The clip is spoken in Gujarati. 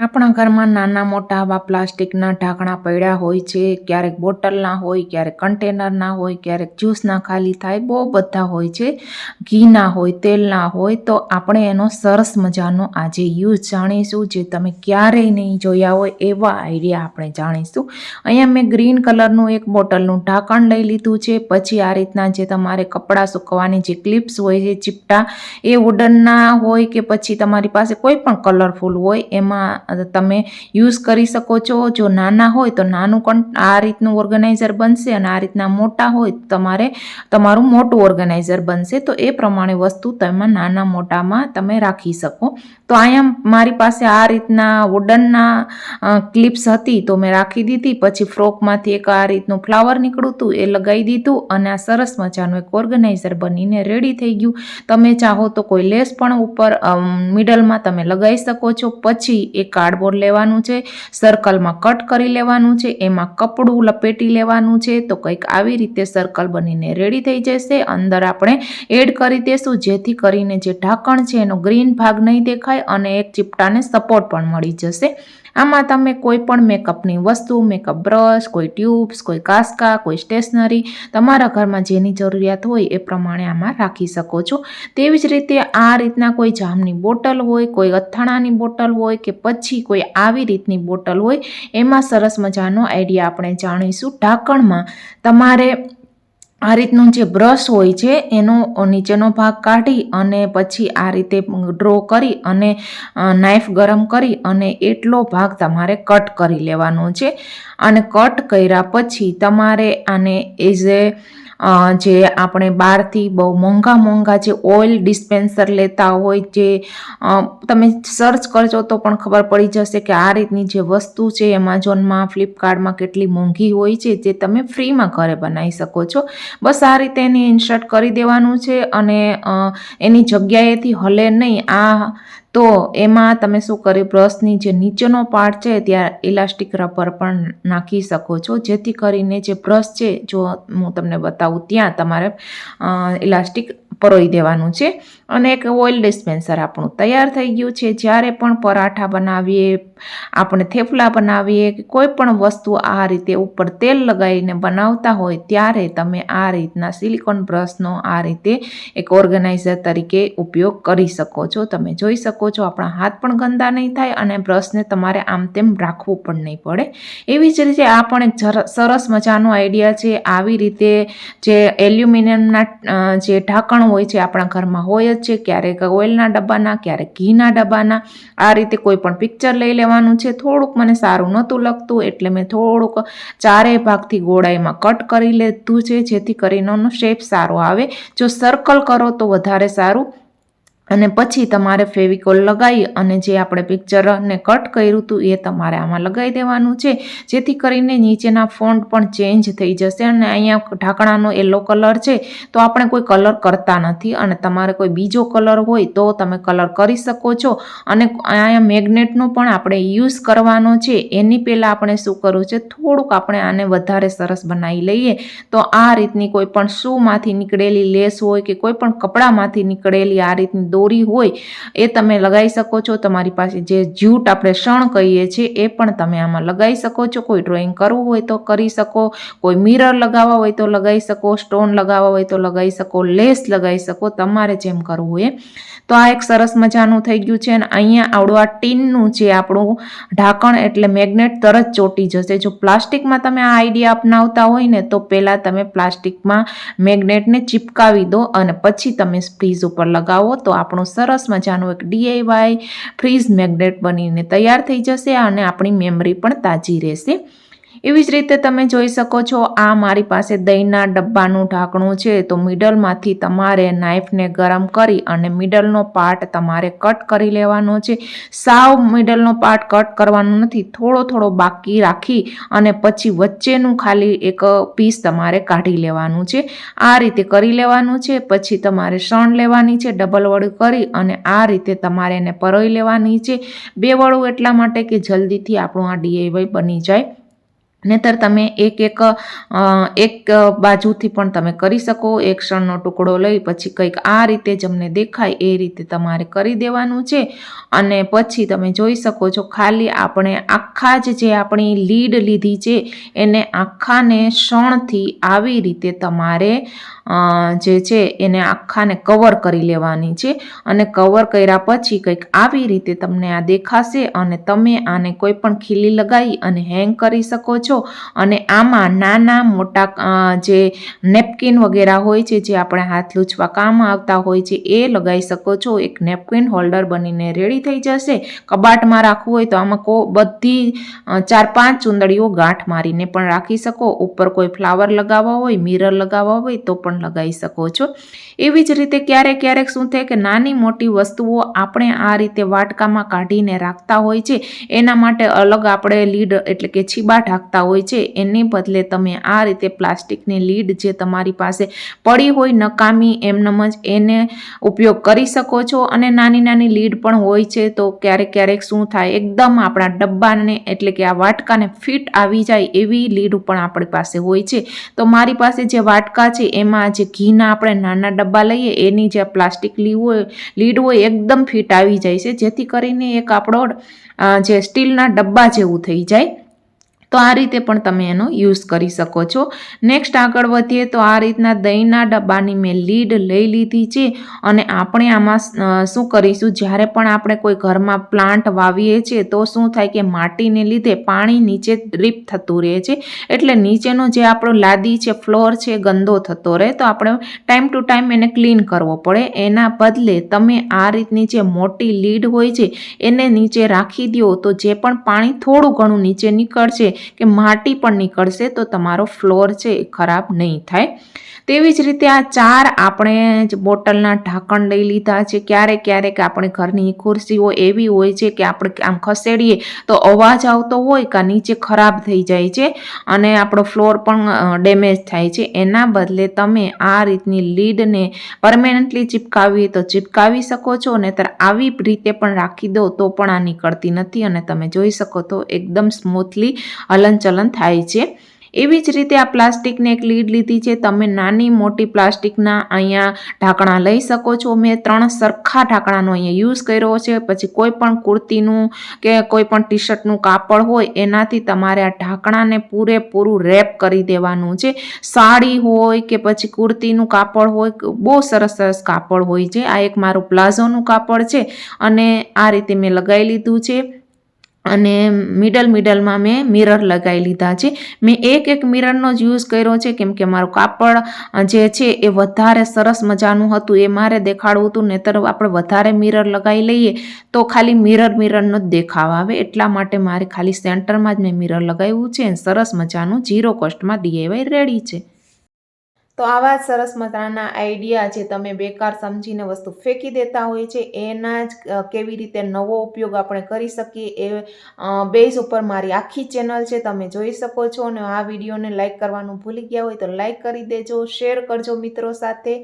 આપણા ઘરમાં નાના મોટા આવા પ્લાસ્ટિકના ઢાંકણા પડ્યા હોય છે, ક્યારેક બોટલના હોય, ક્યારેક કન્ટેનરના હોય, ક્યારેક જ્યુસના ખાલી થાય, બહુ બધા હોય છે. ઘીના હોય, તેલના હોય, તો આપણે એનો સરસ મજાનો આજે યુઝ જાણીશું, જે તમે ક્યારેય નહીં જોયા હોય એવા આઈડિયા આપણે જાણીશું. અહીંયા મેં ગ્રીન કલરનું એક બોટલનું ઢાંકણ લઈ લીધું છે, પછી આ રીતના જે તમારે કપડાં સૂકવવાની જે ક્લિપ્સ હોય છે, ચીપટા, એ વુડનના હોય કે પછી તમારી પાસે કોઈ પણ કલરફુલ હોય, એમાં તમે યુઝ કરી શકો છો. જો નાના હોય તો નાનું પણ આ રીતનું ઓર્ગેનાઇઝર બનશે અને આ રીતના મોટા હોય તમારે તમારું મોટું ઓર્ગેનાઇઝર બનશે. તો એ પ્રમાણે વસ્તુ તમે નાના મોટામાં તમે રાખી શકો. તો અહીંયા મારી પાસે આ રીતના વુડનના ક્લિપ્સ હતી તો મેં રાખી દીધી. પછી ફ્રોકમાંથી એક આ રીતનું ફ્લાવર નીકળ્યું હતું એ લગાવી દીધું અને આ સરસ મજાનું એક ઓર્ગેનાઇઝર બનીને રેડી થઈ ગયું. તમે ચાહો તો કોઈ લેસ પણ ઉપર મિડલમાં તમે લગાવી શકો છો. પછી એ કાર્ડબોર્ડ લેવાનું છે સર્કલમાં કટ કરી લેવાનું છે, એમાં કપડું લપેટી લેવાનું છે. તો કંઈક આવી રીતે સર્કલ બનીને રેડી થઈ જશે. અંદર આપણે એડ કરી દેશું, જેથી કરીને જે ઢાંકણ છે એનો ગ્રીન ભાગ નહીં દેખાય. અને એક ચીપટાને સપોર્ટ પણ મળી જશે. આમાં તમે કોઈ પણ મેકઅપની વસ્તુ મેકઅપ બ્રશ કોઈ ટ્યુબ્સ કોઈ કાસ્કા, કોઈ સ્ટેશનરી તમારા ઘરમાં જેની જરૂરિયાત હોય એ પ્રમાણે આમાં રાખી શકો છો. તેવી જ રીતે આ રીતના કોઈ જામની બોટલ હોય, કોઈ અથાણાની બોટલ હોય કે પછી કોઈ આવી રીતની બોટલ હોય, એમાં સરસ મજાનો આઈડિયા આપણે જાણીશું. ઢાંકણમાં તમારે આ રીતનું જે બ્રશ હોય છે, એનો નીચેનો ભાગ કાઢી અને પછી આ રીતે ડ્રો કરી અને નાઈફ ગરમ કરી અને એટલો ભાગ તમારે કટ કરી લેવાનો છે. અને કટ કર્યા પછી તમારે આને એઝ એ જે આપણે બહારથી બહુ મોંઘા મોંઘા જે ઓઇલ ડિસ્પેન્સર લેતા હોય જે તમે સર્ચ કરજો તો પણ ખબર પડી જશે કે આ રીતની જે વસ્તુ છે એમેઝોનમાં, ફ્લિપકાર્ટમાં કેટલી મોંઘી હોય છે, જે તમે ફ્રીમાં ઘરે બનાવી શકો છો. બસ આ રીતે એને ઇન્સર્ટ કરી દેવાનું છે અને એની જગ્યાએથી હલે નહીં, આ તો એમાં તમે શું કર્યું? બ્રશની જે નીચેનો પાર્ટ છે, ત્યાં ઇલાસ્ટિક રબર પણ નાખી શકો છો. જેથી કરીને જે બ્રશ છે, જો હું તમને બતાવું, ત્યાં તમારે ઇલાસ્ટિક પરોઈ દેવાનું છે. અને એક ઓઇલ ડિસ્પેન્સર આપણું તૈયાર થઈ ગયું છે. જ્યારે પણ પરાઠા બનાવીએ આપણે થેપલા બનાવીએ કે કોઈ પણ વસ્તુ આ રીતે ઉપર તેલ લગાવીને બનાવતા હોય ત્યારે તમે આ રીતના સિલિકોન બ્રશનો આ રીતે એક ઓર્ગેનાઇઝર તરીકે ઉપયોગ કરી શકો છો. તમે જોઈ શકો છો આપણા હાથ પણ ગંદા નહીં થાય અને બ્રશને તમારે આમ તેમ રાખવું પણ નહીં પડે. એવી જ રીતે આ પણ એક સરસ મજાનો આઈડિયા છે. આવી રીતે જે એલ્યુમિનિયમના જે ઢાંકણ હોય છે આપણા ઘરમાં હોય જ છે. ક્યારેક ઓઇલના ડબ્બાના, ક્યારેક ઘીના ડબ્બાના. આ રીતે કોઈ પણ પિક્ચર લઈ લેવાનું છે. થોડુંક મને સારું નહોતું લગતું એટલે મેં થોડુંક ચારેય ભાગથી ગોળાઈમાં કટ કરી લીધું છે, જેથી કરીને શેપ સારો આવે. જો સર્કલ કરો તો વધારે સારું અને પછી તમારે ફેવિકોલ લગાવી અને જે આપણે પિક્ચરને કટ કર્યું હતું એ તમારે આમાં લગાવી દેવાનું છે. જેથી કરીને નીચેના ફોન્ટ પણ ચેન્જ થઈ જશે અને અહીંયા ઢાંકણાનો યલો કલર છે. તો આપણે કોઈ કલર કરતા નથી અને તમારે કોઈ બીજો કલર હોય તો તમે કલર કરી શકો છો. અને અહીંયા મેગ્નેટનો પણ આપણે યુઝ કરવાનો છે. એની પહેલાં આપણે શું કરવું છે? થોડુંક આપણે આને વધારે સરસ બનાવી લઈએ. તો આ રીતની કોઈ પણ શૂમાંથી નીકળેલી લેસ હોય કે કોઈ પણ કપડામાંથી નીકળેલી આ રીતની દોરી હોય એ તમે લગાવી શકો છો. તમારી પાસે જે જ્યુટ આપણે શણ કહીએ છીએ એ પણ તમે આમાં લગાવી શકો છો. કોઈ ડ્રોઈંગ કરવું હોય તો કરી શકો, કોઈ મિરર લગાવવા હોય તો લગાવી શકો સ્ટોન લગાવવા હોય તો લગાવી શકો લેસ લગાવી શકો, તમારે જેમ કરવું હોય તો આ એક સરસ મજાનું થઈ ગયું છે અને અહીંયા આવડું આ ટીનનું જે આપણું ઢાંકણ એટલે મેગ્નેટ તરત ચોટી જશે. જો પ્લાસ્ટિકમાં તમે આ આઈડિયા અપનાવતા હોય ને તો પહેલાં તમે પ્લાસ્ટિકમાં મેગ્નેટને ચિપકાવી દો અને પછી તમે ફ્રીઝ ઉપર લગાવો તો આપણું સરસ મજાનું એક ડીઆઈવાય ફ્રીઝ મેગ્નેટ બનીને તૈયાર થઈ જશે અને આપણી મેમરી પણ તાજી રહેશે. એવી જ રીતે તમે જોઈ શકો છો, આ મારી પાસે દહીંના ડબ્બાનું ઢાંકણું છે, તો મિડલમાંથી તમારે નાઈફને ગરમ કરી અને મિડલનો પાર્ટ તમારે કટ કરી લેવાનો છે. સાવ મિડલનો પાર્ટ કટ કરવાનો નથી, થોડો થોડો બાકી રાખી અને પછી વચ્ચેનું ખાલી એક પીસ તમારે કાઢી લેવાનું છે. આ રીતે કરી લેવાનું છે, પછી તમારે શણ લેવાની છે, ડબલ વડું કરી અને આ રીતે તમારે એને પરોઈ લેવાની છે. બે વડું એટલા માટે કે જલ્દીથી આપણું આ ડીઆઈવાય બની જાય. નહીતર તમે એક એક એક બાજુથી પણ તમે કરી શકો. એક ક્ષણનો ટુકડો લઈ, પછી કંઈક આ રીતે જમને દેખાય, એ રીતે તમારે કરી દેવાનું છે. અને પછી તમે જોઈ શકો છો, ખાલી આપણે આખા જ જે આપણી લીડ લીધી છે, એને આખાને ક્ષણથી આવી રીતે તમારે જે છે, એને આખાને કવર કરી લેવાની છે. અને કવર કર્યા પછી કંઈક આવી રીતે તમને આ દેખાશે અને તમે આને કોઈ પણ ખીલી લગાવી અને હેંગ કરી શકો છો. અને આમાં નાના મોટા જે નેપકિન વગેરે હોય છે, જે આપણે હાથ લૂછવા કામ આવતા હોય છે, એ લગાવી શકો છો. એક નેપકિન હોલ્ડર બનીને રેડી થઈ જશે. કબાટમાં રાખવું હોય તો આમાં કો, બધી ચાર પાંચ ચુંદડીઓ ગાંઠ મારીને પણ રાખી શકો. ઉપર કોઈ ફ્લાવર લગાવવા હોય, મિરર લગાવવા હોય તો પણ લગાવી શકો છો. એવી જ રીતે ક્યારેક ક્યારેક શું થાય કે નાની મોટી વસ્તુઓ આપણે આ રીતે વાટકામાં કાઢીને રાખતા હોય છે. એના માટે અલગ આપણે લીડ એટલે કે છીબા ઢાંકતા હોય છે, એને બદલે તમે આ રીતે પ્લાસ્ટિકની લીડ જે તમારી પાસે પડી હોય નકામી એમનેમ જ એને ઉપયોગ કરી શકો છો. અને નાની નાની લીડ પણ હોય છે, તો ક્યારેક ક્યારેક શું થાય, એકદમ આપણા ડબ્બાને એટલે કે આ વાટકાને ફિટ આવી જાય એવી લીડ પણ આપણી પાસે હોય છે. તો મારી પાસે જે વાટકા છે, એમાં જે ઘીના આપણે નાના ડબ્બા લઈએ, એની જે પ્લાસ્ટિક લીડ હોય લીડ હોય, એકદમ ફિટ આવી જાય છે. જેથી કરીને એક આપણો જે સ્ટીલના ડબ્બા જેવું થઈ જાય. તો આ રીતે પણ તમે એનો યુઝ કરી શકો છો. નેક્સ્ટ આગળ વધીએ તો આ રીતના દહીંના ડબ્બાની મેં લીડ લઈ લીધી છે અને આપણે આમાં શું કરીશું? જ્યારે પણ આપણે કોઈ ઘરમાં પ્લાન્ટ વાવીએ છીએ તો શું થાય કે માટીને લીધે પાણી નીચે ડ્રીપ થતું રહે છે. એટલે નીચેનો જે આપણો લાદી છે, ફ્લોર છે, ગંદો થતો રહે તો આપણે ટાઈમ ટુ ટાઈમ એને ક્લીન કરવો પડે. એના બદલે તમે આ રીતની જે મોટી લીડ હોય છે એને નીચે રાખી દો તો જે પણ પાણી થોડું ઘણું નીચે નીકળશે કે માટી પણ નીકળશે તો તમારો ફ્લોર છે એ ખરાબ નહીં થાય. તેવી જ રીતે આ ચાર આપણે જ બોટલના ઢાંકણ લઈ લીધા છે. ક્યારેક ક્યારેક આપણે ઘરની ખુરશીઓ એવી હોય છે કે આપણે આમ ખસેડીએ તો અવાજ આવતો હોય કે નીચે ખરાબ થઈ જાય છે અને આપણો ફ્લોર પણ ડેમેજ થાય છે. એના બદલે તમે આ રીતની લીડને પરમેનન્ટલી ચિપકાવી તો ચિપકાવી શકો છો, નહીતર આવી રીતે પણ રાખી દો તો પણ આ નીકળતી નથી અને તમે જોઈ શકો તો એકદમ સ્મૂથલી હલનચલન થાય છે. એવી જ રીતે આ પ્લાસ્ટિકની એક લીડ લીધી છે. તમે નાની મોટી પ્લાસ્ટિકના અહીંયા ઢાંકણા લઈ શકો છો. મેં ત્રણ સરખા ઢાંકણાનો અહીંયા યુઝ કર્યો છે. પછી કોઈ પણ કુર્તીનું કે કોઈ પણ ટી શર્ટનું કાપડ હોય, એનાથી તમારે આ ઢાંકણાને પૂરેપૂરું રેપ કરી દેવાનું છે. સાડી હોય કે પછી કુર્તીનું કાપડ હોય, બહુ સરસ સરસ કાપડ હોય છે. આ એક મારું પ્લાઝોનું કાપડ છે અને આ રીતે મેં લગાવી લીધું છે. અને મિડલ મિડલમાં મેં મિરર લગાવી લીધા છે. મેં એક એક મિરરનો જ યુઝ કર્યો છે. કેમ કે મારું કાપડ જે છે એ વધારે સરસ મજાનું હતું. એ મારે દેખાડવું હતું, નહીતર આપણે વધારે મિરર લગાવી લઈએ તો ખાલી મિરર મિરરનો જ દેખાવ આવે. એટલા માટે મારે ખાલી સેન્ટરમાં જ મેં મિરર લગાવ્યું છે અને સરસ મજાનું ઝીરો કોસ્ટમાં ડીએવાય રેડી છે. તો આવા સરસ મજાના આઈડિયા જે તમે બેકાર સમજીને વસ્તુ ફેંકી દેતા હોય છે, એના જ કેવી રીતે નવો ઉપયોગ આપણે કરી શકીએ એ બેઝ ઉપર મારી આખી ચેનલ છે, તમે જોઈ શકો છો અને આ વિડીયોને લાઇક કરવાનું ભૂલી ગયા હોય તો લાઇક કરી દેજો શેર કરજો મિત્રો સાથે.